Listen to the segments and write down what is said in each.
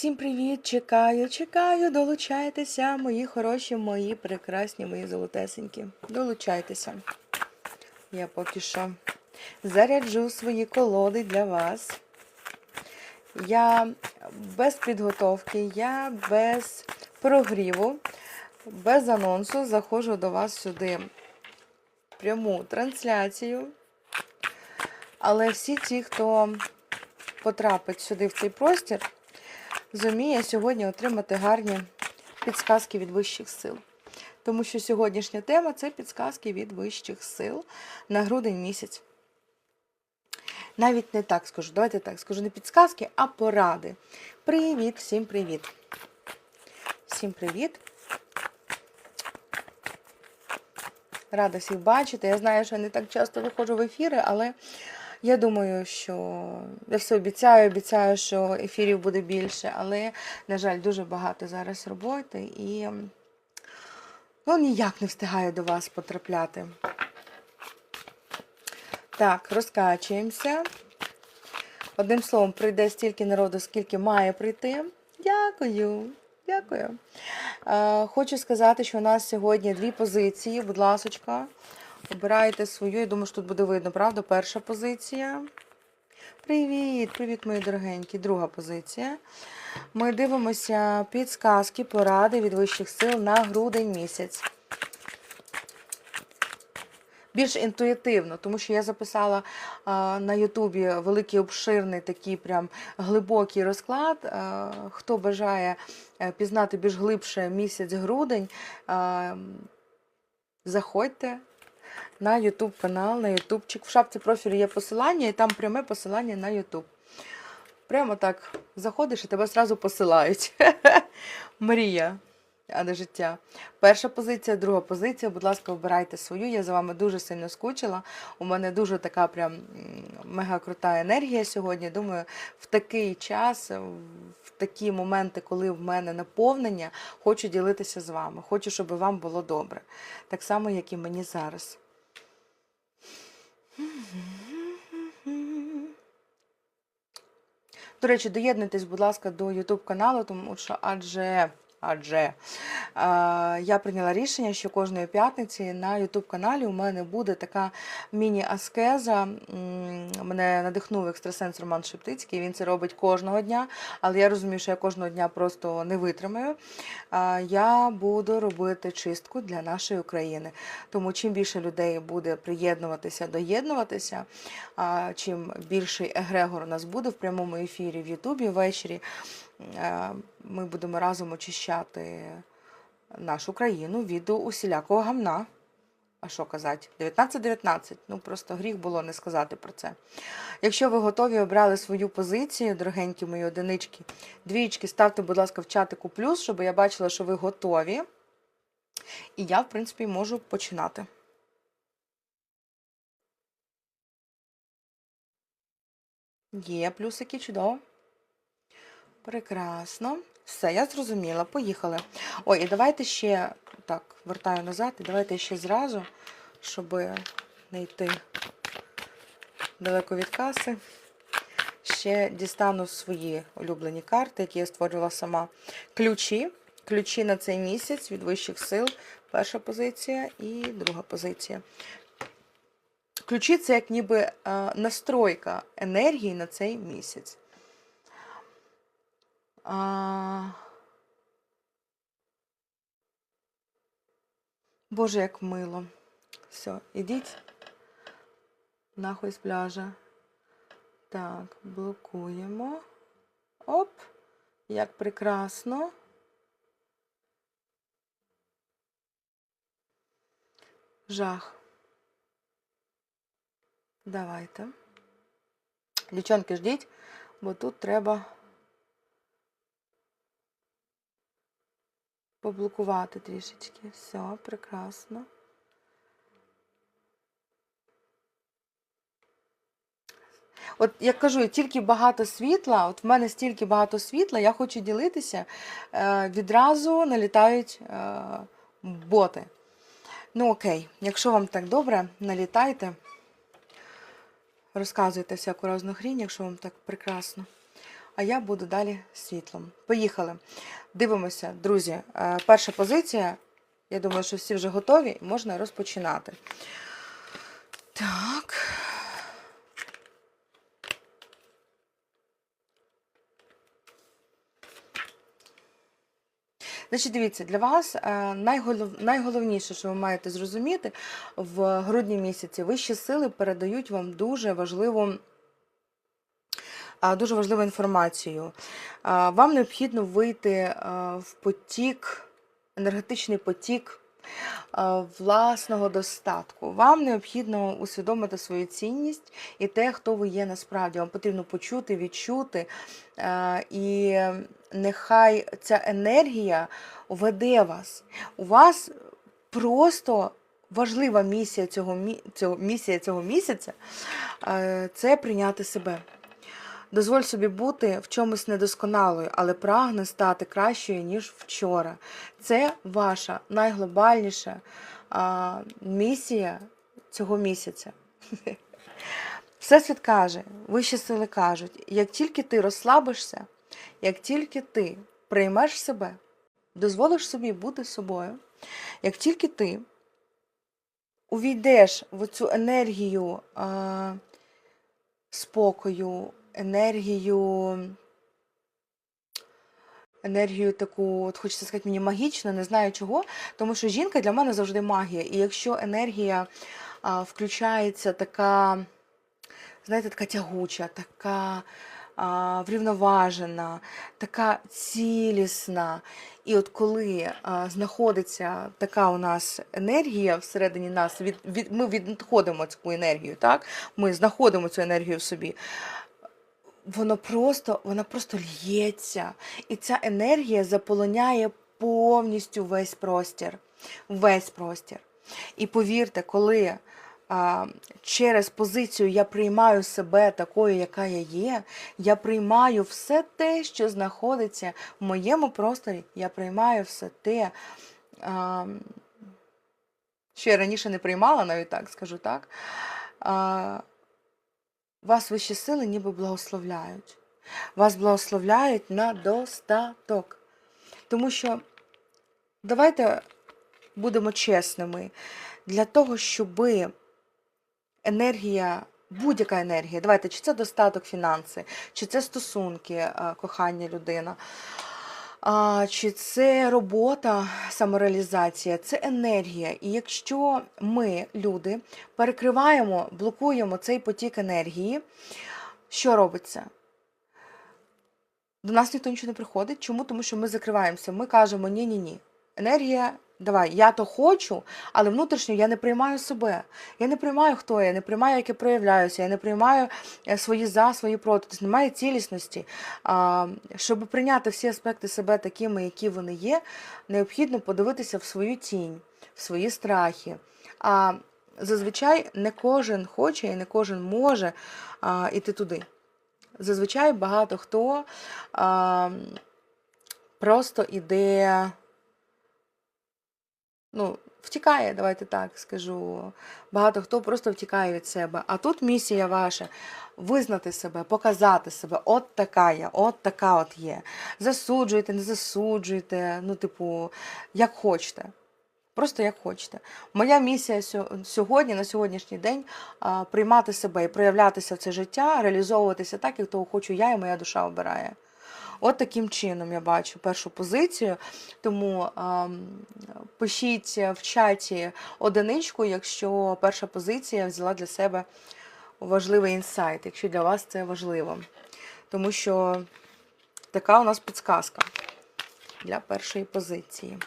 всім привіт! Чекаю, чекаю, долучайтеся, мої хороші, мої прекрасні, мої золотесенькі. Долучайтеся. Я поки що заряджу свої колоди для вас. Я без підготовки, я без прогріву, без анонсу заходжу до вас сюди пряму трансляцію. Але всі ті, хто потрапить сюди в цей простір, зуміє сьогодні отримати гарні підсказки від вищих сил. Тому що сьогоднішня тема це підсказки від вищих сил на грудень місяць. Навіть не так скажу, давайте так скажу, не підсказки, а поради. Привіт, всім привіт. Всім привіт. Рада всіх бачити. Я знаю, що я не так часто виходжу в ефіри, але я думаю, що я все обіцяю, обіцяю, що ефірів буде більше, але, на жаль, дуже багато зараз роботи і ну, ніяк не встигаю до вас потрапляти. Так, розкачуємося. Одним словом, прийде стільки народу, скільки має прийти. Дякую. Дякую. Е, хочу сказати, що у нас сьогодні дві позиції. Будь ласочка, обирайте свою. Я думаю, що тут буде видно, правда? Перша позиція. Привіт, привіт, мої дорогенькі. Друга позиція. Ми дивимося підсказки, поради від вищих сил на грудень місяць. Більш інтуїтивно, тому що я записала а, на Ютубі великий обширний такий прям глибокий розклад. А, хто бажає е, пізнати більш глибше місяць грудень, а, заходьте на Ютуб канал, на Ютубчик. В шапці профілю є посилання, і там пряме посилання на Ютуб. Прямо так заходиш і тебе одразу посилають. Мрія а не життя. Перша позиція, друга позиція. Будь ласка, обирайте свою. Я за вами дуже сильно скучила. У мене дуже така прям мега крута енергія сьогодні. Думаю, в такий час, в такі моменти, коли в мене наповнення, хочу ділитися з вами. Хочу, щоб вам було добре. Так само, як і мені зараз. До речі, доєднуйтесь, будь ласка, до YouTube каналу, тому що адже. Адже е, я прийняла рішення, що кожної п'ятниці на YouTube каналі у мене буде така міні-аскеза. Мене надихнув екстрасенс Роман Шептицький. Він це робить кожного дня, але я розумію, що я кожного дня просто не витримаю. Е, Я буду робити чистку для нашої України. Тому чим більше людей буде приєднуватися, доєднуватися, чим більший егрегор у нас буде в прямому ефірі в Ютубі ввечері. Е, Ми будемо разом очищати нашу країну від усілякого гамна. А що казати? 19-19. Ну просто гріх було не сказати про це. Якщо ви готові обрали свою позицію, дорогенькі мої одинички, двічки, ставте, будь ласка, в чатику плюс, щоб я бачила, що ви готові. І я, в принципі, можу починати. Є плюсики, чудово. Прекрасно. Все, я зрозуміла. Поїхали. Ой, і давайте ще, так, вертаю назад, і давайте ще зразу, щоб не йти далеко від каси. Ще дістану свої улюблені карти, які я створювала сама. Ключі. Ключі на цей місяць від вищих сил. Перша позиція і друга позиція. Ключі це як ніби е, настройка енергії на цей місяць. А... Боже, як мило. Все, ідіть нахуй з пляжа. Так, блокуємо. Оп, як прекрасно. Жах. Давайте. Дівчонки, ждіть, бо тут треба. Поблокувати трішечки. Все, прекрасно. От як кажу, тільки багато світла, от в мене стільки багато світла, я хочу ділитися, е, відразу налітають е, боти. Ну, окей, якщо вам так добре, налітайте, розказуйте всяку разну хрінь, якщо вам так прекрасно. А я буду далі світлом. Поїхали. Дивимося, друзі. Е, Перша позиція. Я думаю, що всі вже готові, і можна розпочинати. Так. Значить, дивіться, для вас е, найголовніше, що ви маєте зрозуміти, в грудні місяці вищі сили передають вам дуже важливу. Дуже важливу інформацію. Вам необхідно вийти в потік, енергетичний потік власного достатку. Вам необхідно усвідомити свою цінність і те, хто ви є насправді. Вам потрібно почути, відчути. І нехай ця енергія веде вас. У вас просто важлива місія цього, мі- цього, місія цього місяця е, це прийняти себе. Дозволь собі бути в чомусь недосконалою, але прагне стати кращою, ніж вчора. Це ваша найглобальніша а, місія цього місяця. Всесвіт каже, вищі сили кажуть, як тільки ти розслабишся, як тільки ти приймеш себе, дозволиш собі бути собою, як тільки ти увійдеш в цю енергію а, спокою, енергію, енергію таку, от хочеться сказати мені магічну, не знаю чого, тому що жінка для мене завжди магія. І якщо енергія а, включається така, знаєте, така тягуча, така а, врівноважена, така цілісна. І от коли а, знаходиться така у нас енергія всередині нас, від, від, ми відходимо цю енергію, так? ми знаходимо цю енергію в собі. Воно просто, вона просто лється. І ця енергія заполоняє повністю весь простір. Весь простір. І повірте, коли а, через позицію я приймаю себе такою, яка я є, я приймаю все те, що знаходиться в моєму просторі, я приймаю все те, а, що я раніше не приймала, навіть так скажу так. А, вас вищі сили ніби благословляють. Вас благословляють на достаток. Тому що давайте будемо чесними. Для того, щоб енергія, будь-яка енергія, давайте, чи це достаток фінанси, чи це стосунки, е, кохання людина, а, чи це робота, самореалізація, це енергія. І якщо ми, люди, перекриваємо, блокуємо цей потік енергії, що робиться? До нас ніхто нічого не приходить. Чому? Тому що ми закриваємося. Ми кажемо ні-ні ні. Енергія, давай, я то хочу, але внутрішньо я не приймаю себе. Я не приймаю, хто я, я не приймаю, як я проявляюся, я не приймаю е, свої за, свої проти. Тобто немає цілісності. А, щоб прийняти всі аспекти себе такими, які вони є, необхідно подивитися в свою тінь, в свої страхи. А зазвичай не кожен хоче і не кожен може а, іти туди. Зазвичай багато хто а, просто іде, ну, втікає, давайте так скажу. Багато хто просто втікає від себе. А тут місія ваша визнати себе, показати себе. От така я, от така от є. Засуджуйте, не засуджуйте, ну, типу, як хочете. Просто як хочете. Моя місія сьогодні, на сьогоднішній день, приймати себе і проявлятися в це життя, реалізовуватися так, як того хочу я і моя душа обирає. От таким чином я бачу першу позицію. Тому ам, пишіть в чаті одиничку, якщо перша позиція взяла для себе важливий інсайт, якщо для вас це важливо. Тому що така у нас підсказка для першої позиції.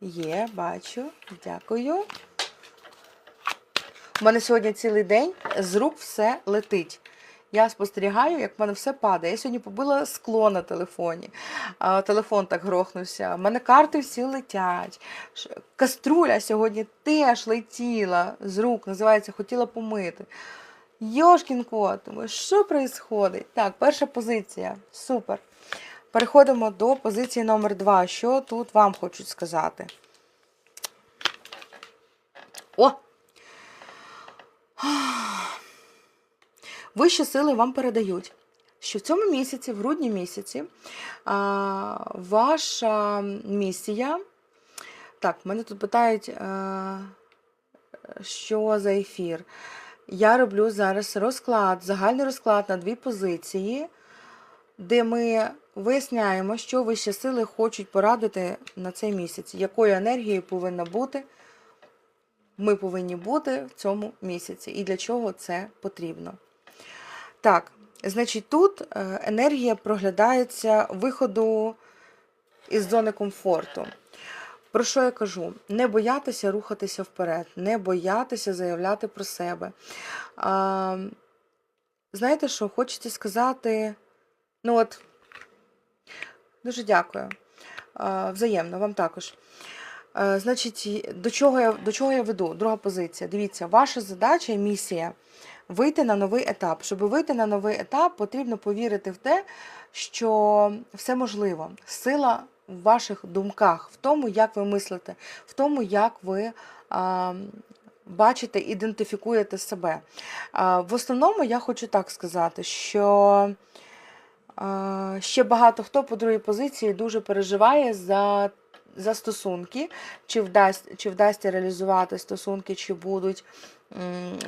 Є, бачу. Дякую. У мене сьогодні цілий день з рук все летить. Я спостерігаю, як в мене все падає. Я сьогодні побила скло на телефоні. Телефон так грохнувся. У мене карти всі летять. Каструля сьогодні теж летіла з рук, називається хотіла помити. Йошкін кот, що відбувається? Так, перша позиція. Супер. Переходимо до позиції номер 2. Що тут вам хочуть сказати? О! Вищі сили вам передають. що в цьому місяці, в грудні місяці, ваша місія. Так, мене тут питають, а, що за ефір. Я роблю зараз розклад, загальний розклад на дві позиції, де ми виясняємо, що вищі сили хочуть порадити на цей місяць, якою енергією повинна бути. Ми повинні бути в цьому місяці і для чого це потрібно. Так, значить, тут е, енергія проглядається виходу із зони комфорту. Про що я кажу? Не боятися рухатися вперед, не боятися заявляти про себе. А, знаєте що, хочеться сказати, ну от, дуже дякую. А, взаємно, вам також. Е, Значить, до чого, я, до чого я веду? Друга позиція. Дивіться, ваша задача і місія вийти на новий етап. Щоб вийти на новий етап, потрібно повірити в те, що все можливо. Сила в ваших думках, в тому, як ви мислите, в тому, як ви а, бачите, ідентифікуєте себе. В основному я хочу так сказати, що. Ще багато хто по другій позиції дуже переживає за за стосунки, чи вдасть, чи вдасться реалізувати стосунки, чи будуть,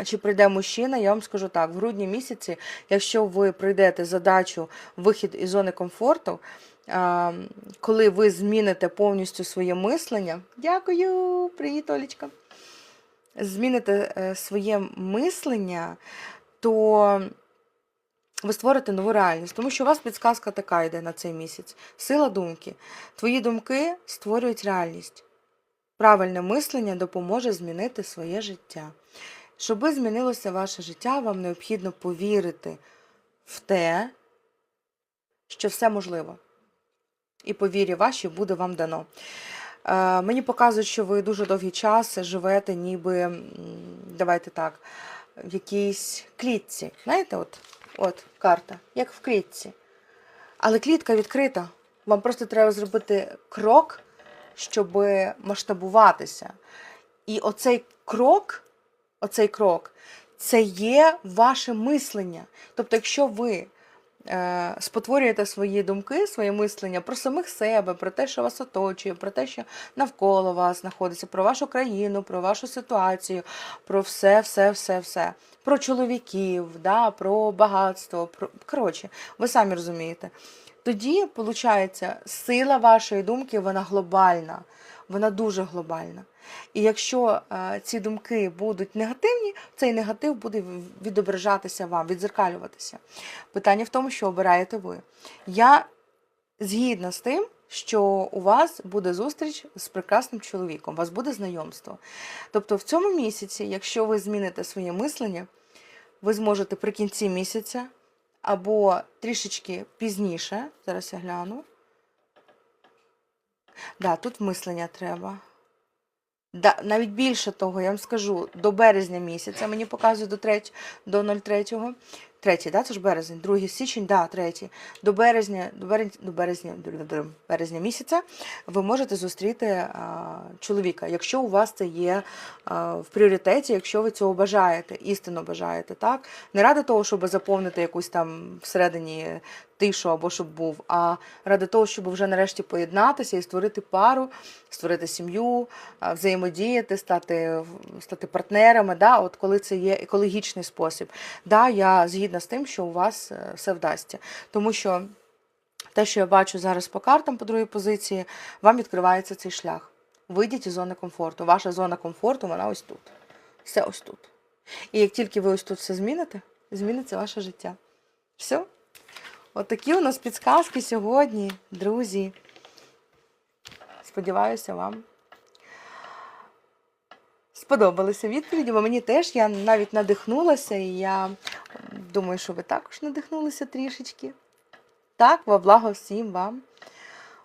чи прийде мужчина. Я вам скажу так: в грудні місяці, якщо ви прийдете задачу вихід із зони комфорту, коли ви зміните повністю своє мислення, дякую, привіт, Олічка. Зміните е, своє мислення, то ви створите нову реальність, тому що у вас підсказка така йде на цей місяць. Сила думки. Твої думки створюють реальність. Правильне мислення допоможе змінити своє життя. Щоби змінилося ваше життя, вам необхідно повірити в те, що все можливо. І по вірі вашій буде вам дано. Е, мені показують, що ви дуже довгий час живете, ніби, давайте так, в якійсь клітці. Знаєте, от, от карта, як в клітці. Але клітка відкрита. Вам просто треба зробити крок, щоб масштабуватися. І оцей крок, оцей крок, це є ваше мислення. Тобто, якщо ви е, спотворюєте свої думки, своє мислення про самих себе, про те, що вас оточує, про те, що навколо вас знаходиться, про вашу країну, про вашу ситуацію, про все, все, все, все. Про чоловіків, да, про багатство. Про... Коротше, ви самі розумієте. Тоді, виходить, сила вашої думки вона глобальна, вона дуже глобальна. І якщо е, ці думки будуть негативні, цей негатив буде відображатися вам, відзеркалюватися. Питання в тому, що обираєте ви. Я згідна з тим, що у вас буде зустріч з прекрасним чоловіком, у вас буде знайомство. Тобто в цьому місяці, якщо ви зміните своє мислення, ви зможете при кінці місяця або трішечки пізніше, зараз я гляну. Да, тут мислення треба. Да, навіть більше того, я вам скажу, до березня місяця мені показують до 3, до 03. Третій, да, це ж березень, другий січень, да, третій. До березня, до березня, до березня, до березня місяця ви можете зустріти а, чоловіка, якщо у вас це є а, в пріоритеті, якщо ви цього бажаєте, істинно бажаєте, так? Не ради того, щоб заповнити якусь там всередині тишу або щоб був, а ради того, щоб вже нарешті поєднатися і створити пару, створити сім'ю, взаємодіяти, стати, стати партнерами, да, от коли це є екологічний спосіб. Да, я згідна з тим, що у вас е, все вдасться. Тому що те, що я бачу зараз по картам по другій позиції, вам відкривається цей шлях. Вийдіть із зони комфорту. Ваша зона комфорту, вона ось тут. Все ось тут. І як тільки ви ось тут все зміните, зміниться ваше життя. Все. От такі у нас підсказки сьогодні, друзі. Сподіваюся, вам сподобалися відповіді, бо мені теж я навіть надихнулася, і я думаю, що ви також надихнулися трішечки. Так, во благо всім вам.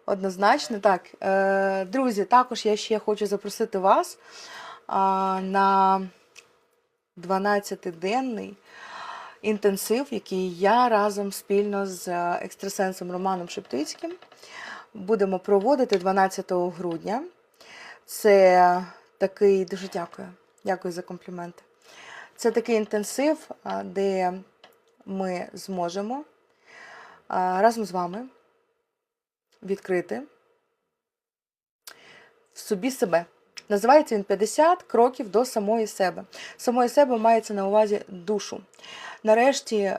Однозначно, так. Е, друзі, також я ще хочу запросити вас на 12-денний інтенсив, який я разом спільно з е, екстрасенсом Романом Шептицьким будемо проводити 12 грудня. Це такий дуже дякую. Дякую за компліменти. Це такий інтенсив, де ми зможемо разом з вами відкрити в собі себе. Називається він 50 кроків до самої себе. Самої себе мається на увазі душу. Нарешті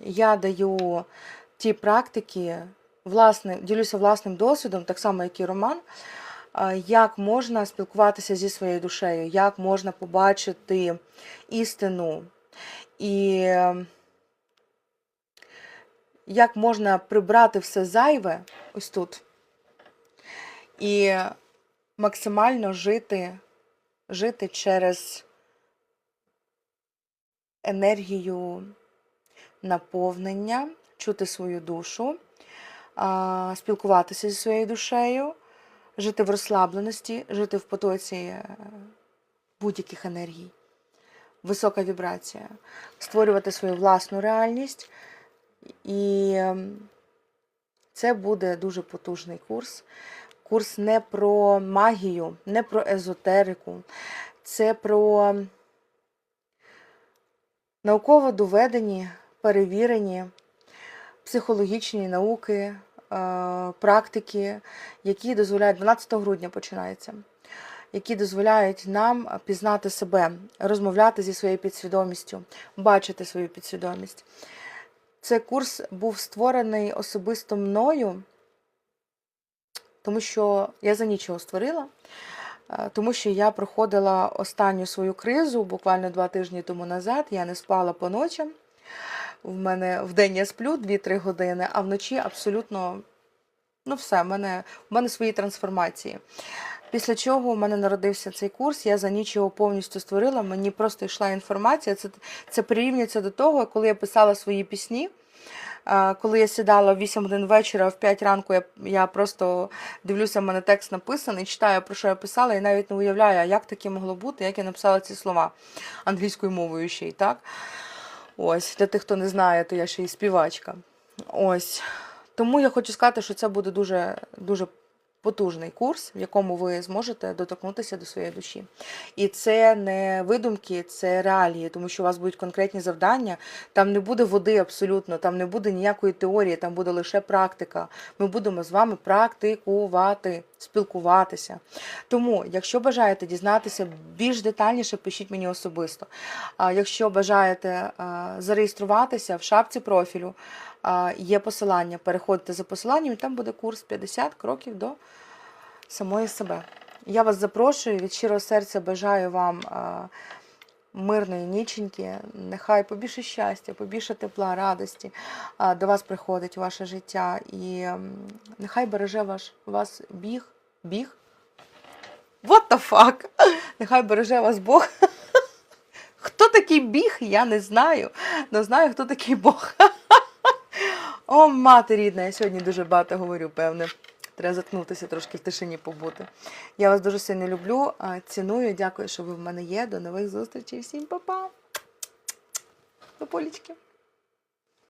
я даю ті практики, власне, ділюся власним досвідом, так само, як і Роман, як можна спілкуватися зі своєю душею, як можна побачити істину і е, як можна прибрати все зайве ось тут і максимально жити, жити через енергію наповнення, чути свою душу, спілкуватися зі своєю душею, жити в розслабленості, жити в потоці е, будь-яких енергій, висока вібрація, створювати свою власну реальність. І ем, це буде дуже потужний курс. Курс не про магію, не про езотерику, це про науково доведені, перевірені психологічні науки, е, практики, які дозволяють 12 грудня починається, які дозволяють нам пізнати себе, розмовляти зі своєю підсвідомістю, бачити свою підсвідомість. Цей курс був створений особисто мною, тому що я за нічого створила, е, тому що я проходила останню свою кризу буквально два тижні тому назад. Я не спала по ночам. В мене в день я сплю 2-3 години, а вночі абсолютно ну все, в мене, в мене свої трансформації. Після чого у мене народився цей курс, я за ніч його повністю створила. Мені просто йшла інформація. Це, це прирівнюється до того, коли я писала свої пісні. Коли я сідала в 8 годин вечора, в 5 ранку я, я просто дивлюся, в мене текст написаний, читаю, про що я писала, і навіть не уявляю, як таке могло бути, як я написала ці слова англійською мовою ще й так. Ось, для тих, хто не знає, то я ще й співачка. Ось. Тому я хочу сказати, що це буде дуже, дуже потужний курс, в якому ви зможете доторкнутися до своєї душі. І це не видумки, це реалії, тому що у вас будуть конкретні завдання. Там не буде води абсолютно, там не буде ніякої теорії, там буде лише практика. Ми будемо з вами практикувати, спілкуватися. Тому, якщо бажаєте дізнатися більш детальніше, пишіть мені особисто. Якщо бажаєте зареєструватися в шапці профілю, є посилання. Переходьте за посиланням, і там буде курс 50 кроків до самої себе. Я вас запрошую від щирого серця бажаю вам мирної ніченьки. Нехай побільше щастя, побільше тепла, радості до вас приходить ваше життя. І нехай береже ваш, вас біг, біг. What the fuck? Нехай береже вас Бог. Хто такий біг, я не знаю. Не знаю, хто такий Бог. О, мати рідна, я сьогодні дуже багато говорю, певне. Треба заткнутися трошки в тишині побути. Я вас дуже сильно люблю, ціную. Дякую, що ви в мене є. До нових зустрічей. Всім па-па. До полічки.